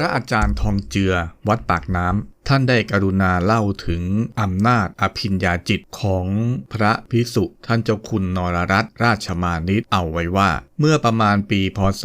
ระอาจารย์ทองเจือวัดปากน้ำท่านได้กรุณาเล่าถึงอำนาจอภิญญาจิตของพระพิสุท่านเจ้าคุณนรรัตนราชมานิตเอาไว้ว่า เมื่อประมาณปีพศ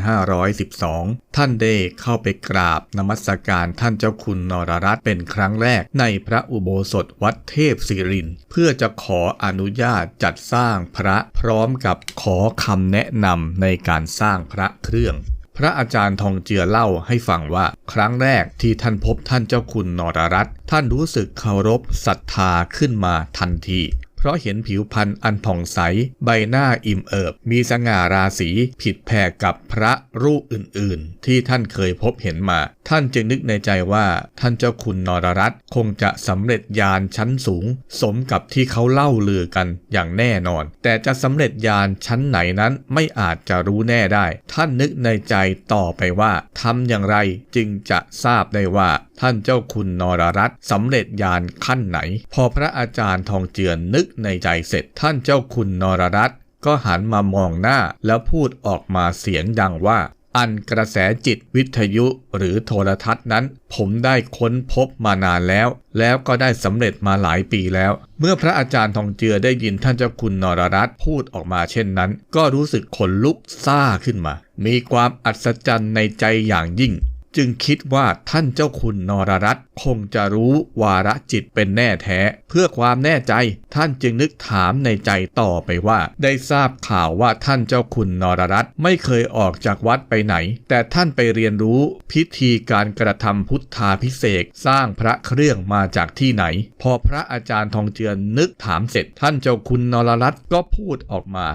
2512 ท่านได้เข้าไปกราบนมัสการท่านเจ้าคุณนรรัตเป็นครั้งแรกในพระอุโบสถวัดเทพศิริน เพื่อจะขออนุญาตจัดสร้างพระพร้อมกับขอคำแนะนำในการสร้างพระเครื่อง พระอาจารย์ทองเจือเล่าให้ฟังว่า ครั้งแรกที่ท่านพบท่านเจ้าคุณนรรัตท่านรู้สึกเคารพศรัทธาขึ้นมาทันที เพราะเห็นผิวพรรณอันผ่องใส ใบหน้าอิ่มเอิบ มีสง่าราศีผิดแผกกับพระรูปอื่นๆ ที่ท่านเคยพบเห็นมา ท่านจึงนึกในใจว่าท่านเจ้าคุณนรรัตน์คงจะสำเร็จญาณชั้นสูง สมกับที่เขาเล่าลือกันอย่างแน่นอน แต่จะสำเร็จญาณชั้นไหนนั้นไม่อาจจะรู้แน่ได้ ท่านนึกในใจต่อไปว่าทำอย่างไรจึงจะทราบได้ว่าท่านเจ้าคุณนรรัตน์สำเร็จญาณขั้นไหน พอพระอาจารย์ทองเจือนนึกในใจเสร็จท่านเจ้าคุณนรรัตน์ก็หันมามองหน้าแล้วพูดออกมาเสียงดังว่า อันกระแสจิตวิทยุหรือโทรทัศน์นั้น ผมได้ค้นพบมานานแล้ว แล้วก็ได้สำเร็จมาหลายปีแล้ว เมื่อพระอาจารย์ทองเจือได้ยินท่านเจ้าคุณนรรัตน์พูดออกมาเช่นนั้น ก็รู้สึกขนลุกซ่าขึ้นมา มีความอัศจรรย์ในใจอย่างยิ่ง จึงคิดว่าท่านเจ้าคุณนรรัตคงจะรู้วาระจิตเป็นแน่แท้ เพื่อความแน่ใจท่านจึงนึกถามในใจต่อไปว่า ได้ทราบข่าวว่าท่านเจ้าคุณนรรัตไม่เคยออกจากวัดไปไหน แต่ท่านไปเรียนรู้พิธีการกระทำพุทธาพิเศษสร้างพระเครื่องมาจากที่ไหน พอพระอาจารย์ทองเจือนนึกถามเสร็จ ท่านเจ้าคุณนรรัตก็พูดออกมา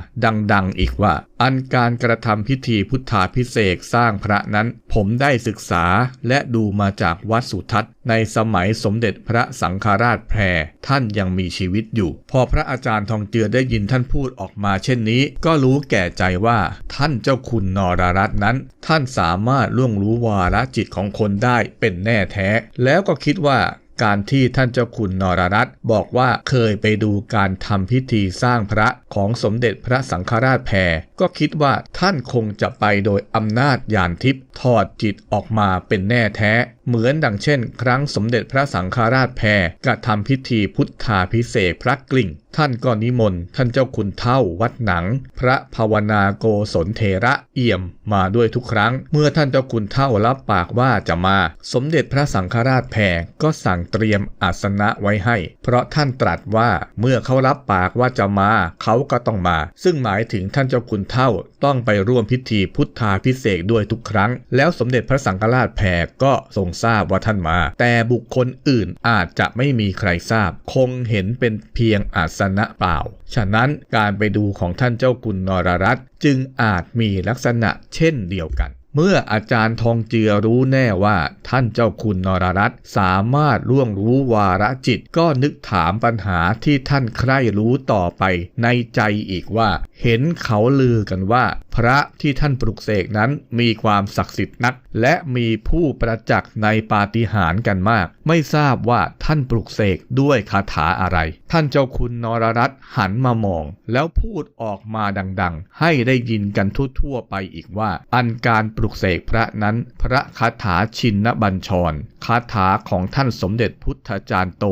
ดังๆอีกว่า อันการกระทำพิธีพุทธาพิเศษสร้างพระนั้นผมได้ศึกษาและดูมาจากวัดสุทัศน์ ในสมัยสมเด็จพระสังฆราชแพรท่านยังมีชีวิตอยู่ พอพระอาจารย์ทองเจือได้ยินท่านพูดออกมาเช่นนี้ ก็รู้แก่ใจว่าท่านเจ้าคุณนรรัตน์นั้น ท่านสามารถล่วงรู้วาระจิตของคนได้เป็นแน่แท้ แล้วก็คิดว่า การที่ท่านเจ้าคุณนรรัตน์บอกว่าเคยไปดูการทำพิธีสร้างพระของสมเด็จพระสังฆราชแพรก็คิดว่าท่านคงจะไปโดยอำนาจญาณทิพย์ถอดจิตออกมาเป็นแน่แท้เหมือนดังเช่น ครั้งสมเด็จพระสังฆราชแพรกระทำพิธีพุทธาพิเศษพระกลิ่ง ท่านก็นิมนต์ท่านเจ้าคุณเท่าวัดหนัง พระภาวนาโกศลเทระเอี่ยมมาด้วยทุกครั้ง เมื่อท่านเจ้าคุณเท่ารับปากว่าจะมา สมเด็จพระสังฆราชแพรก็สั่งเตรียมอาสนะไว้ให้ เพราะท่านตรัสว่าเมื่อเขารับปากว่าจะมา เขาก็ต้องมา ซึ่งหมายถึงท่านเจ้าคุณเท่าต้องไปร่วมพิธีพุทธาพิเศษด้วยทุกครั้ง แล้วสมเด็จพระสังฆราชแพรก็ทรงทราบว่าท่านมา แต่บุคคลอื่นอาจจะไม่มีใครทราบ คงเห็นเป็นเพียงอาสนะเปล่า ฉะนั้นการไปดูของท่านเจ้าคุณนรรัตจึงอาจมีลักษณะเช่นเดียวกัน เมื่ออาจารย์ทองเจือรู้แน่ว่าท่านเจ้าคุณนรรัตสามารถล่วงรู้วาระจิต ก็นึกถามปัญหาที่ท่านใคร่รู้ต่อไปในใจอีกว่า เห็นเขาลือกันว่า พระที่ท่านปลุกเสกนั้นมีความศักดิ์สิทธิ์นัก และมีผู้ประจักษ์ในปาฏิหาริย์กันมาก ไม่ทราบว่าท่านปลุกเสกด้วยคาถาอะไร ท่านเจ้าคุณนรรัตหันมามอง แล้วพูดออกมาดังๆ ให้ได้ยินกันทั่วๆไปอีกว่า อันการปลุกเสกพระนั้น พระคาถาชินบัญชรคาถาของท่านสมเด็จพุทธจารย์โต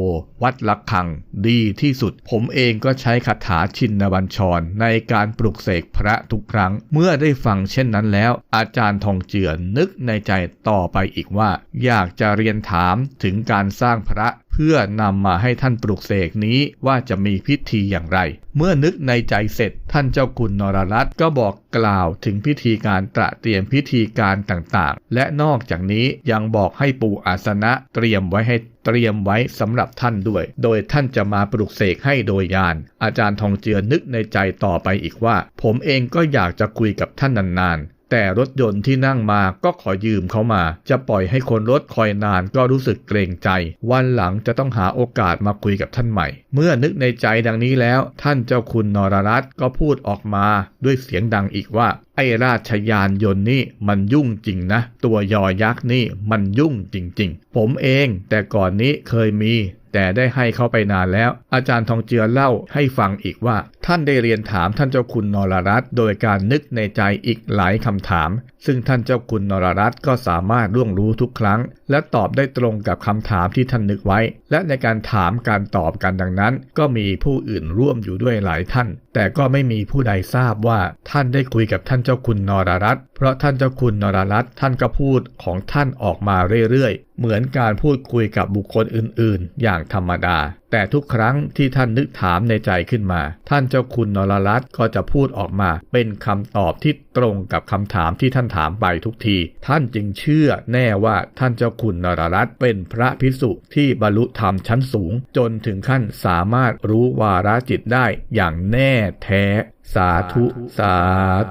วัดละคัง ดีที่สุด ผมเองก็ใช้คาถาชินบัญชร ในการปลุกเสกพระทุกครั้ง เมื่อได้ฟังเช่นนั้นแล้ว อาจารย์ทองเจือนึกในใจต่อไปอีกว่า อยากจะเรียนถามถึงการสร้างพระ เพื่อนำมาให้ท่านปลุกเสกนี้ว่าจะมีพิธีอย่างไร เมื่อนึกในใจเสร็จท่านเจ้าคุณนรรัตน์ก็บอกกล่าวถึงพิธีการตระเตรียมพิธีการต่างๆ และนอกจากนี้ยังบอกให้ปูอาสนะเตรียมไว้ให้เตรียมไว้สำหรับท่านด้วย โดยท่านจะมาปลุกเสกให้โดยยาน อาจารย์ทองเจือนึกในใจต่อไปอีกว่า ผมเองก็อยากจะคุยกับท่านนานๆ แต่รถยนต์ที่นั่งมาก็ขอยืมเขามา จะปล่อยให้คนรถคอยนานก็รู้สึกเกรงใจ วันหลังจะต้องหาโอกาสมาคุยกับท่านใหม่ เมื่อนึกในใจดังนี้แล้ว ท่านเจ้าคุณนรรัตน์ก็พูดออกมา ด้วยเสียงดังอีกว่า ไอ้ราชยานยนต์นี่มันยุ่งจริงนะ ตัวยอยักษ์นี่มันยุ่งจริง ๆ ผมเองแต่ก่อนนี้เคยมี แต่ได้ให้เขาไปนานแล้ว อาจารย์ทองเจือเล่าให้ฟังอีกว่า ท่านได้เรียนถามท่านเจ้าคุณนรรัตโดยการนึกในใจอีกหลายคำถาม ซึ่งท่านเจ้าคุณนรรัตก็สามารถร่วงรู้ทุกครั้ง และตอบได้ตรงกับคำถามที่ท่านนึกไว้ และในการถามการตอบกันดังนั้น ก็มีผู้อื่นร่วมอยู่ด้วยหลายท่านแต่ก็ไม่มีผู้ใดทราบว่าท่านได้คุยกับท่านเจ้าคุณนรรัตน์เพราะท่านเจ้าคุณนรรัตน์ท่านก็พูดของท่านออกมาเรื่อยๆ เหมือนการพูดคุยกับบุคคลอื่นๆ อย่างธรรมดา แต่ทุกครั้งที่ท่านนึกถามในใจขึ้นมา ท่านเจ้าคุณนรรัตน์ก็จะพูดออกมา เป็นคำตอบที่ตรงกับคำถามที่ท่านถามไปทุกที ท่านจึงเชื่อแน่ว่าท่านเจ้าคุณนรรัตน์เป็นพระพิสุที่บรรลุธรรมชั้นสูง จนถึงขั้นสามารถรู้วาระจิตได้อย่างแน่แท้ สาธุ สา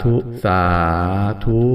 ธุ สาธุ